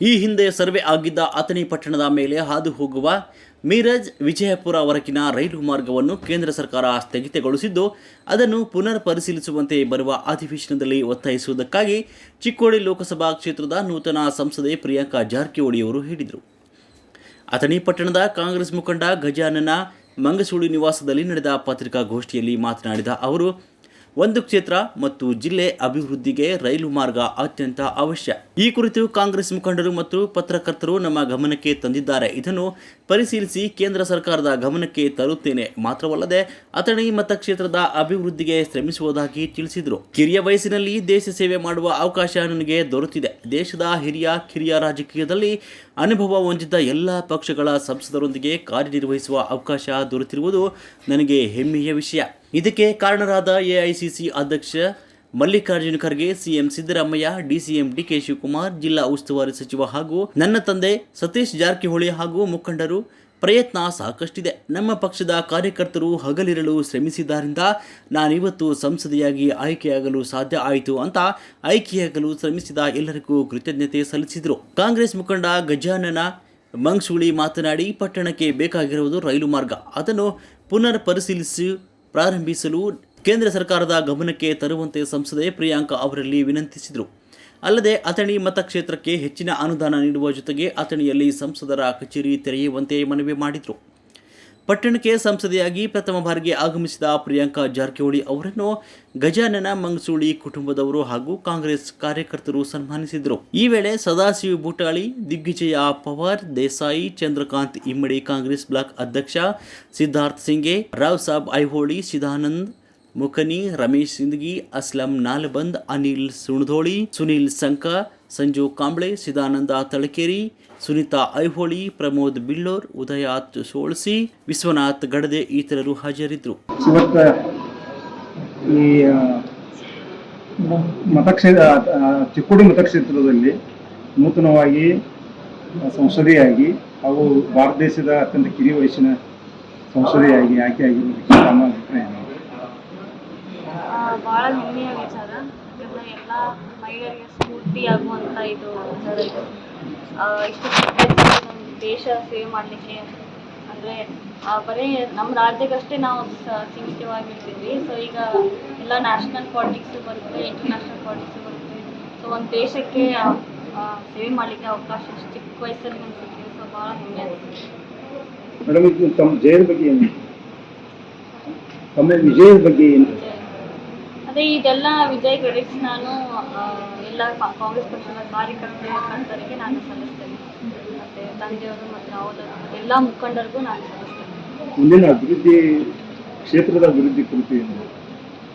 ಈ ಹಿಂದೆ ಸರ್ವೆ ಆಗಿದ್ದ ಅಥಣಿ ಪಟ್ಟಣದ ಮೇಲೆ ಹಾದು ಹೋಗುವ ಮೀರಜ್ ವಿಜಯಪುರ ವರಕಿನ ರೈಲು ಮಾರ್ಗವನ್ನು ಕೇಂದ್ರ ಸರ್ಕಾರ ಸ್ಥಗಿತಗೊಳಿಸಿದ್ದು, ಅದನ್ನು ಪುನರ್ ಪರಿಶೀಲಿಸುವಂತೆ ಬರುವ ಅಧಿವೇಶನದಲ್ಲಿ ಒತ್ತಾಯಿಸುವುದಕ್ಕಾಗಿ ಚಿಕ್ಕೋಡಿ ಲೋಕಸಭಾ ಕ್ಷೇತ್ರದ ನೂತನ ಸಂಸದೆ ಪ್ರಿಯಾಂಕಾ ಜಾರಕಿಹೊಳಿ ಅವರು ಹೇಳಿದರು. ಅಥಣಿ ಪಟ್ಟಣದ ಕಾಂಗ್ರೆಸ್ ಮುಖಂಡ ಗಜಾನನ ಮಂಗಸೂಳಿ ನಿವಾಸದಲ್ಲಿ ನಡೆದ ಪತ್ರಿಕಾಗೋಷ್ಠಿಯಲ್ಲಿ ಮಾತನಾಡಿದ ಅವರು ಒಂದು ಕ್ಷೇತ್ರ ಮತ್ತು ಜಿಲ್ಲೆ ಅಭಿವೃದ್ಧಿಗೆ ರೈಲು ಮಾರ್ಗ ಅತ್ಯಂತ ಅವಶ್ಯ. ಈ ಕುರಿತು ಕಾಂಗ್ರೆಸ್ ಮುಖಂಡರು ಮತ್ತು ಪತ್ರಕರ್ತರು ನಮ್ಮ ಗಮನಕ್ಕೆ ತಂದಿದ್ದಾರೆ. ಇದನ್ನು ಪರಿಶೀಲಿಸಿ ಕೇಂದ್ರ ಸರ್ಕಾರದ ಗಮನಕ್ಕೆ ತರುತ್ತೇನೆ. ಮಾತ್ರವಲ್ಲದೆ ಅಥಣಿ ಮತಕ್ಷೇತ್ರದ ಅಭಿವೃದ್ಧಿಗೆ ಶ್ರಮಿಸುವುದಾಗಿ ತಿಳಿಸಿದರು. ಕಿರಿಯ ವಯಸ್ಸಿನಲ್ಲಿ ದೇಶ ಸೇವೆ ಮಾಡುವ ಅವಕಾಶ ನನಗೆ ದೊರೆತಿದೆ. ದೇಶದ ಹಿರಿಯ, ಕಿರಿಯ ರಾಜಕೀಯದಲ್ಲಿ ಅನುಭವ ಹೊಂದಿದ್ದ ಎಲ್ಲ ಪಕ್ಷಗಳ ಸಂಸದರೊಂದಿಗೆ ಕಾರ್ಯನಿರ್ವಹಿಸುವ ಅವಕಾಶ ದೊರೆತಿರುವುದು ನನಗೆ ಹೆಮ್ಮೆಯ ವಿಷಯ. ಇದಕ್ಕೆ ಕಾರಣರಾದ ಎಐಸಿಸಿ ಅಧ್ಯಕ್ಷ Mallikarjuna Kharge, CM Siddaramaiah, DCM D K Shivakumar, ಜಿಲ್ಲಾ ಉಸ್ತುವಾರಿ ಸಚಿವ ಹಾಗೂ ನನ್ನ ತಂದೆ ಸತೀಶ್ ಜಾರಕಿಹೊಳಿ ಹಾಗೂ ಮುಖಂಡರು ಪ್ರಯತ್ನ ಸಾಕಷ್ಟಿದೆ. ನಮ್ಮ ಪಕ್ಷದ ಕಾರ್ಯಕರ್ತರು ಹಗಲಿರಲು ಶ್ರಮಿಸಿದ್ದರಿಂದ ನಾನಿವತ್ತು ಸಂಸದೆಯಾಗಿ ಆಯ್ಕೆಯಾಗಲು ಸಾಧ್ಯ ಆಯಿತು ಅಂತ ಆಯ್ಕೆಯಾಗಲು ಶ್ರಮಿಸಿದ ಎಲ್ಲರಿಗೂ ಕೃತಜ್ಞತೆ ಸಲ್ಲಿಸಿದರು. ಕಾಂಗ್ರೆಸ್ ಮುಖಂಡ ಗಜಾನನ ಮಂಗ್ಸುಳಿ ಮಾತನಾಡಿ, ಪಟ್ಟಣಕ್ಕೆ ಬೇಕಾಗಿರುವುದು ರೈಲು ಮಾರ್ಗ. ಅದನ್ನು ಪುನರ್ ಪರಿಶೀಲಿಸಿ ಪ್ರಾರಂಭಿಸಲು ಕೇಂದ್ರ ಸರ್ಕಾರದ ಗಮನಕ್ಕೆ ತರುವಂತೆ ಸಂಸದೆ ಪ್ರಿಯಾಂಕಾ ಅವರಲ್ಲಿ ವಿನಂತಿಸಿದರು. ಅಲ್ಲದೆ ಅಥಣಿ ಮತಕ್ಷೇತ್ರಕ್ಕೆ ಹೆಚ್ಚಿನ ಅನುದಾನ ನೀಡುವ ಜೊತೆಗೆ ಅಥಣಿಯಲ್ಲಿ ಸಂಸದರ ಕಚೇರಿ ತೆರೆಯುವಂತೆ ಮನವಿ ಮಾಡಿದರು. ಪಟ್ಟಣಕ್ಕೆ ಸಂಸದೆಯಾಗಿ ಪ್ರಥಮ ಬಾರಿಗೆ ಆಗಮಿಸಿದ ಪ್ರಿಯಾಂಕಾ ಜಾರಕಿಹೊಳಿ ಅವರನ್ನು ಗಜಾನನ ಮಂಗಸೂಳಿ ಕುಟುಂಬದವರು ಹಾಗೂ ಕಾಂಗ್ರೆಸ್ ಕಾರ್ಯಕರ್ತರು ಸನ್ಮಾನಿಸಿದರು. ಈ ವೇಳೆ ಸದಾಶಿವ ಬೂಟಾಳಿ ದಿಗ್ವಿಜಯ ಪವಾರ್, ದೇಸಾಯಿ, ಚಂದ್ರಕಾಂತ್ ಇಮ್ಮಡಿ ಕಾಂಗ್ರೆಸ್ ಬ್ಲಾಕ್ ಅಧ್ಯಕ್ಷ ಸಿದ್ಧಾರ್ಥ್ ಸಿಂಗೆ ರಾವ್ ಸಾಬ್ ಐಹೋಳಿ, ಸಿದಾನಂದ್ ಮುಖನಿ, ರಮೇಶ್ ಸಿಂದಗಿ, ಅಸ್ಲಂ ನಾಲ್ಬಂದ್, ಅನಿಲ್ ಸುಣಧೋಳಿ, ಸುನಿಲ್ ಸಂಕ ಸಂಜು ಕಾಂಬ್ಳೆ ಸಿದಾನಂದ ತಳಕೇರಿ ಸುನೀತಾ ಐಹೋಳಿ ಪ್ರಮೋದ್ ಬಿಳ್ಳೋರ್ ಉದಯಾತ್ ಸೋಳ್ಸಿ ವಿಶ್ವನಾಥ್ ಗಡದೆ ಇತರರು ಹಾಜರಿದ್ದರು ಈ ಮತಕ್ಷೇತ್ರ ಚಿಕ್ಕೋಡಿ ಮತಕ್ಷೇತ್ರದಲ್ಲಿ ನೂತನವಾಗಿ ಸಂಸದೆಯಾಗಿ ಹಾಗೂ ಭಾರತ ದೇಶದ ಅತ್ಯಂತ ಕಿರಿಯ ವಯಸ್ಸಿನ ಸಂಸದೆಯಾಗಿ ಆಯ್ಕೆಯಾಗಿರುವುದಕ್ಕೆ ನಮ್ಮ ಅಭಿಪ್ರಾಯ? ಭಾಳ ಹೆಮ್ಮೆಯ ವಿಚಾರ ಎಲ್ಲ ಮಹಿಳೆಯರಿಗೆ ಸ್ಫೂರ್ತಿಯಾಗುವಂಥ ಇದು ಇಷ್ಟು ದೇಶ ಸೇವೆ ಮಾಡಲಿಕ್ಕೆ ಅಂದರೆ ಬರೀ ನಮ್ಮ ರಾಜ್ಯಕ್ಕಷ್ಟೇ ನಾವು ಸೀಮಿತವಾಗಿರ್ತೀವಿ. ಸೊ ಈಗ ಎಲ್ಲ ನ್ಯಾಷನಲ್ ಪಾಲಿಟಿಕ್ಸ್ ಬರುತ್ತೆ ಇಂಟರ್ನ್ಯಾಷನಲ್ ಪಾಲಿಟಿಕ್ಸ್ ಬರುತ್ತೆ. ಸೊ ಒಂದು ದೇಶಕ್ಕೆ ಸೇವೆ ಮಾಡಲಿಕ್ಕೆ ಅವಕಾಶ ಚಿಕ್ಕ ವಯಸ್ಸಲ್ಲಿ ನಮ್ಗೆ ಸಿಕ್ಕಿದೆ. ಸೊ ಭಾಳ ಹೆಮ್ಮೆ ಅನಿಸುತ್ತೆ ಮೇಡಮ್ ಇದು ತಮ್ಮ ಜಯದ ಬಗ್ಗೆ ಏನು? ತಮ್ಮ ವಿಜಯದ ಬಗ್ಗೆ ಏನು? ಅದೇ ಇದೆಲ್ಲ ವಿಜಯ್ ಕ್ರೆಡಿಟ್ಸ್ ನಾನು ಎಲ್ಲ ಕಾಂಗ್ರೆಸ್ ಪಕ್ಷದ ಕಾರ್ಯಕರ್ತರಿಗೆ ನಾನು ಸಲ್ಲಿಸ್ತೇನೆ. ಮತ್ತು ತಂದೆಯವರು ಮತ್ತು ಅವರ ಎಲ್ಲ ಮುಖಂಡರಿಗೂ ನಾನು ಸಲ್ಲಿಸ್ತೇನೆ. ಮುಂದಿನ ಅಭಿವೃದ್ಧಿ ಕ್ಷೇತ್ರದ ಅಭಿವೃದ್ಧಿ ಕುರಿತು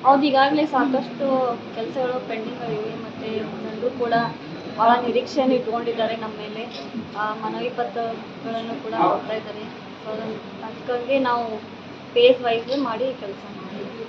ಹೌದು ಈಗಾಗಲೇ ಸಾಕಷ್ಟು ಕೆಲಸಗಳು ಪೆಂಡಿಂಗ್ ಇವೆ ಮತ್ತು ಜನರು ಕೂಡ ಭಾಳ ನಿರೀಕ್ಷೆಯನ್ನು ಇಟ್ಕೊಂಡಿದ್ದಾರೆ ನಮ್ಮ ಮೇಲೆ. ಆ, ಮನವಿ ಪತ್ರಗಳನ್ನು ಕೂಡ ಕೊಡ್ತಾ ಇದ್ದಾರೆ. ಸೊ ಅದಕ್ಕಾಗಿ ನಾವು ಫೇಸ್ ವೈಸ್ ಮಾಡಿ ಕೆಲಸ ಮಾಡ್ತೀವಿ.